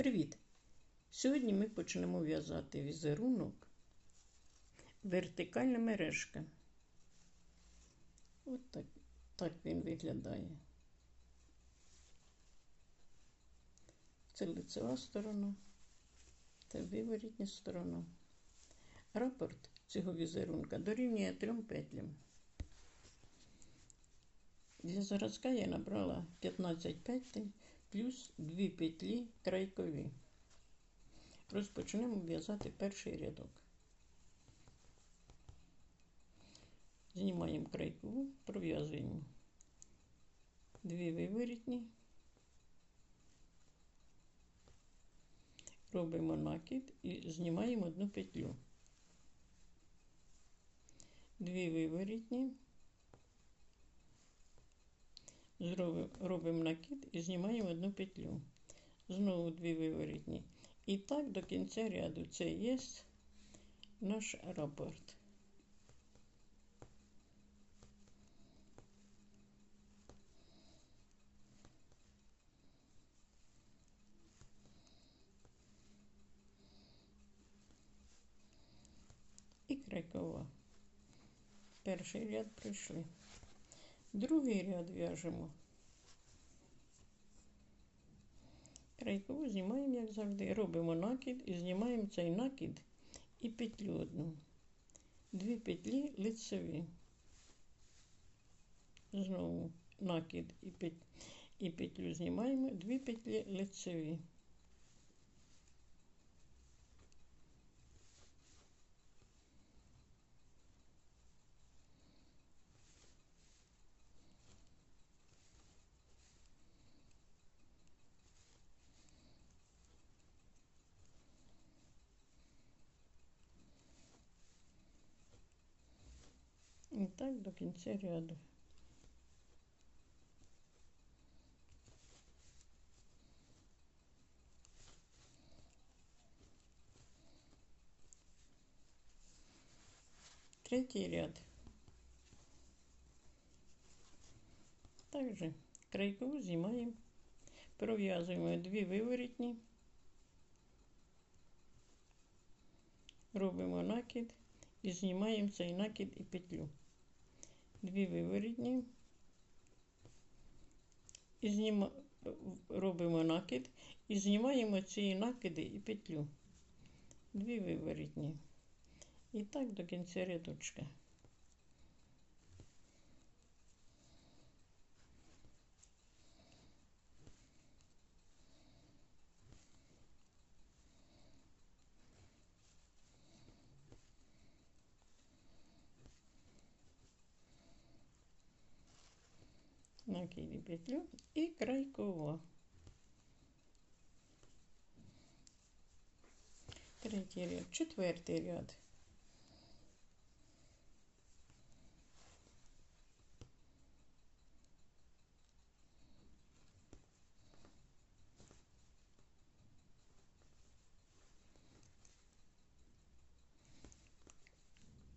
Привіт! Сьогодні ми почнемо в'язати візерунок вертикальна мережка. От так, так він виглядає. Це лицева сторона та виворітня сторона. Рапорт цього візерунка дорівнює трьом петлям. Для зразка я набрала 15 петель плюс 2 петлі крайкові. Розпочнемо в'язати перший рядок. Знімаємо крайкову, пров'язуємо дві виворітні, робимо накид і знімаємо одну петлю. Дві виворітні. Робимо накид і знімаємо одну петлю. Знову дві виворітні. І так до кінця ряду це є наш рапорт. І крикова. Перший ряд пройшли. Другий ряд в'яжемо. Крайкову знімаємо, як завжди. Робимо накид і знімаємо цей накид і петлю одну. Дві петлі лицеві. Знову накид і петлю, і петлю знімаємо, дві петлі лицеві. І так до кінця ряду. Третій ряд. Також крайкову знімаємо, пров'язуємо дві виворітні, робимо накид і знімаємо цей накид і петлю дві виворітні і зніма... робимо накид і знімаємо ці накиди і петлю. Дві виворітні. І так до кінця рядочка. Накиді петлю і крайкова. Третій ряд, четвертий ряд.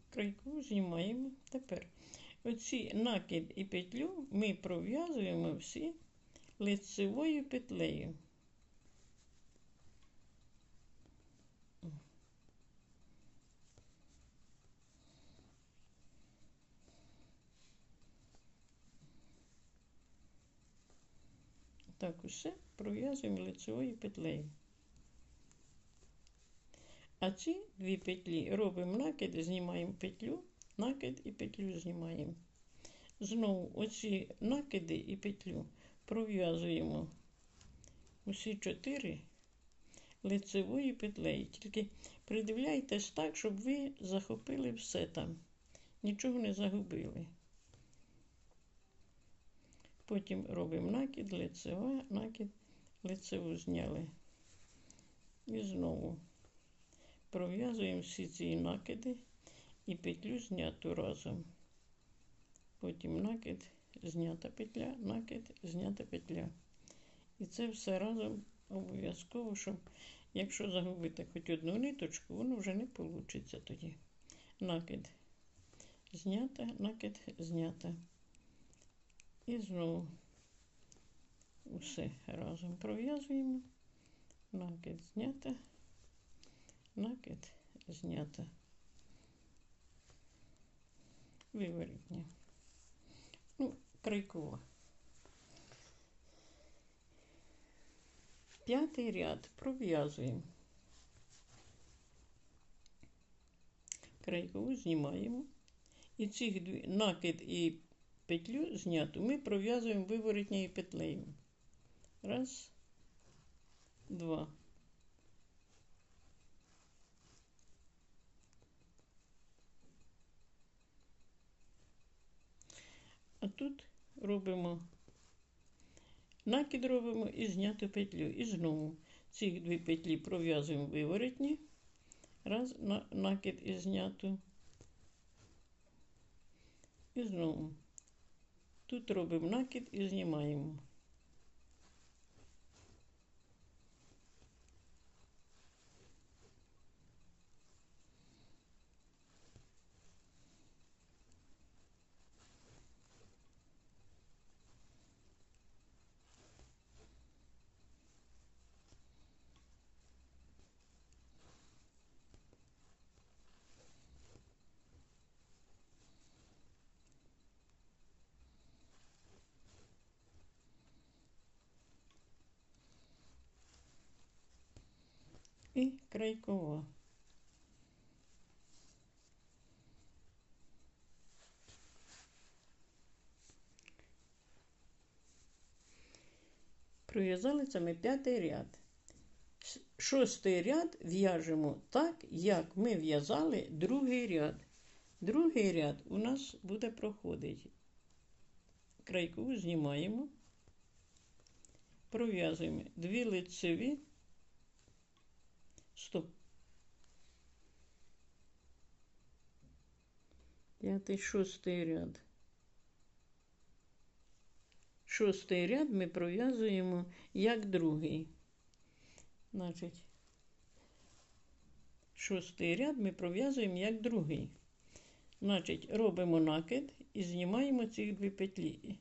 Крайку знімаємо тепер. Оці накид і петлю ми пров'язуємо всі лицевою петлею. Так, усе пров'язуємо лицевою петлею. А ці дві петлі робимо накид, знімаємо петлю накид і петлю знімаємо. Знову оці накиди і петлю пров'язуємо усі чотири лицевої петлею. Тільки придивляйтесь так, щоб ви захопили все там. Нічого не загубили. Потім робимо накид, лицева, накид, лицеву зняли. І знову пров'язуємо всі ці накиди і петлю зняту разом. Потім накид, знята петля, накид, знята петля. І це все разом обов'язково, щоб якщо загубити хоч одну ниточку, воно вже не вийде тоді. Накид знята, накид знята. І знову усе разом пров'язуємо накид знято, накид знято. Виворітні. Ну, крайкова. П'ятий ряд пров'язуємо. Крайкову знімаємо. І цих дві накид і петлю зняту ми пров'язуємо виворітньою петлею. Раз, два. Тут робимо накид робимо і зняту петлю. І знову ці дві петлі пров'язуємо виворотні. Раз, на, накид і зняту. І знову. Тут робимо накид і знімаємо. і крайкова. Пров'язали це ми п'ятий ряд. Шостий ряд в'яжемо так, як ми в'язали другий ряд. Другий ряд у нас буде проходити. Крайкову знімаємо, пров'язуємо дві лицеві. Стоп. П'ятий, шостий ряд. Шостий ряд ми пров'язуємо як другий. Значить, шостий ряд ми пров'язуємо як другий. Значить, робимо накид і знімаємо ці дві петлі.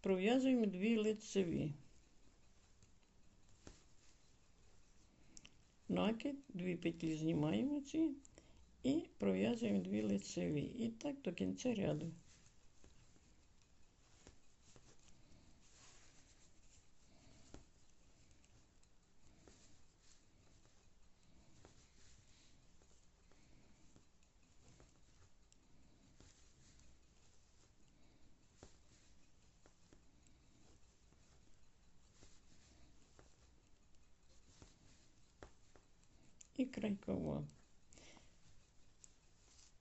Пров'язуємо дві лицеві. Накид, дві петлі знімаємо ці і пров'язуємо дві лицеві. І так до кінця ряду. І крайкова.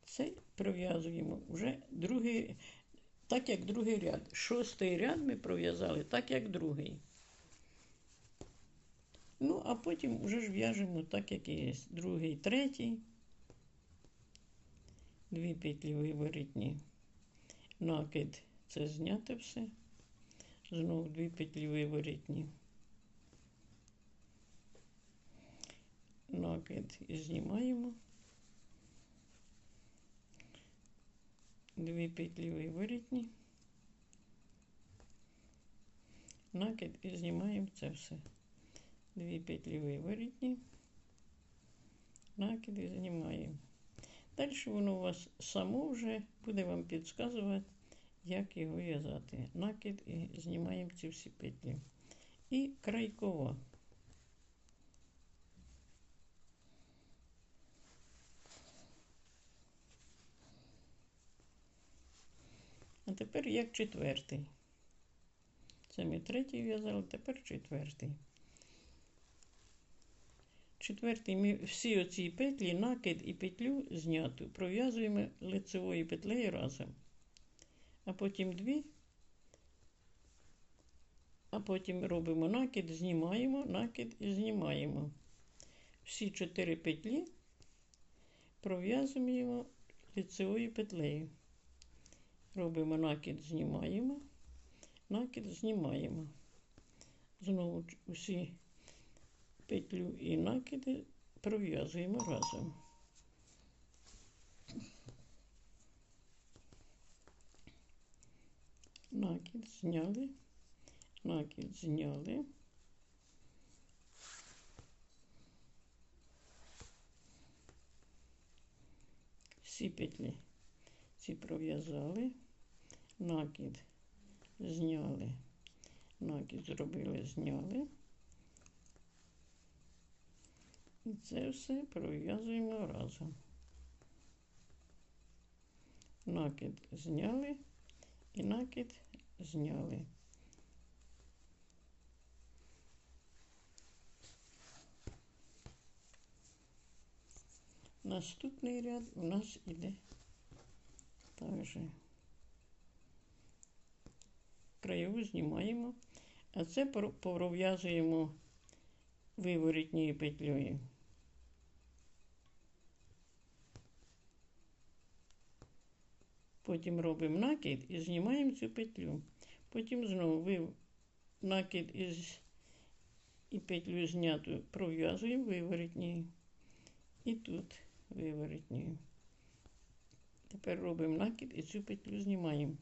Це пров'язуємо вже другий, так як другий ряд. Шостий ряд ми пров'язали, так як другий. Ну, а потім вже ж в'яжемо так, як і є. Другий, третій. Дві петлі виворітні. Накид це зняти все. Знову дві петлі виворітні. Накид і знімаємо. Дві петлі виворітні. Накид і знімаємо це все. Дві петлі виворітні. Накид і знімаємо. Далі воно у вас само вже буде вам підказувати, як його в'язати. Накид і знімаємо ці всі петлі. І крайкова. Тепер як четвертий. Це ми третій в'язали, тепер четвертий. Четвертий ми всі оці петлі, накид і петлю зняту пров'язуємо лицевою петлею разом. А потім дві, а потім робимо накид, знімаємо, накид і знімаємо. Всі чотири петлі пров'язуємо лицевою петлею. Робимо накид, знімаємо, накид знімаємо. Знову усі петлю і накиди пров'язуємо разом. Накид зняли, накид зняли. Всі петлі ці пров'язали накид зняли, накид зробили, зняли. І це все пров'язуємо разом. Накид зняли і накид зняли. Наступний ряд у нас іде також. Краєву знімаємо, а це пров'язуємо виворітньою петлею. Потім робимо накид і знімаємо цю петлю. Потім знову ви накид із і петлю зняту пров'язуємо виворітньою. І тут виворітньою. Тепер робимо накид і цю петлю знімаємо.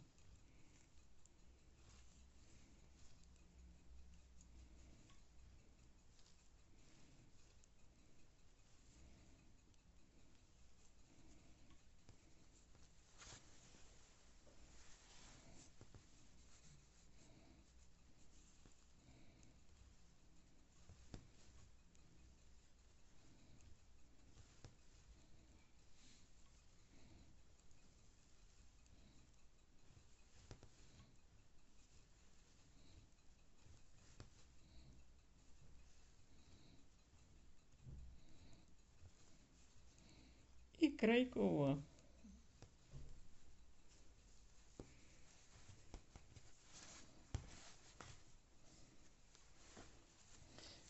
Крайкова.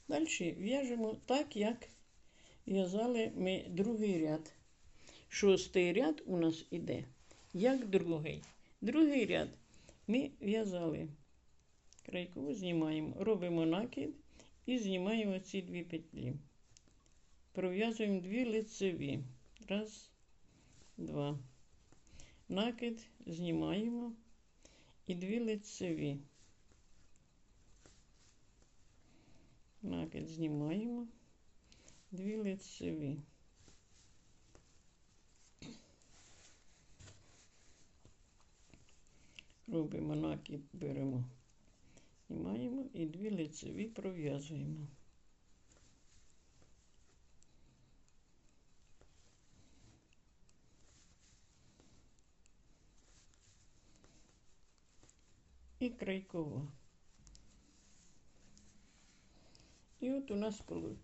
Далі в'яжемо так, як в'язали ми другий ряд. Шостий ряд у нас іде, як другий. Другий ряд ми в'язали. Крайкову знімаємо, робимо накид і знімаємо ці дві петлі. Пров'язуємо дві лицеві. Раз, два. Накид знімаємо і дві лицеві. Накид знімаємо, дві лицеві. Робимо накид, беремо, знімаємо і дві лицеві пров'язуємо. І крайкова. І от у нас полу-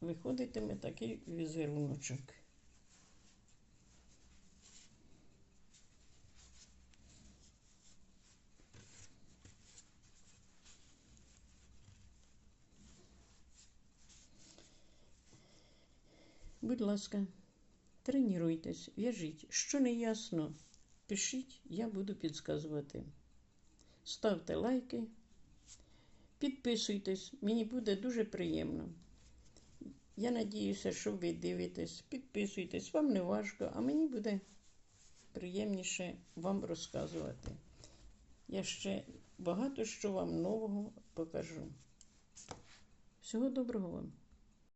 виходитиме такий візеруночок. Будь ласка, тренуйтесь, в'яжіть. Що не ясно, пишіть, я буду підказувати. Ставте лайки, підписуйтесь, мені буде дуже приємно. Я надіюся, що ви дивитесь, підписуйтесь, вам не важко, а мені буде приємніше вам розказувати. Я ще багато що вам нового покажу. Всього доброго вам!